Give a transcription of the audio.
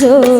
জোর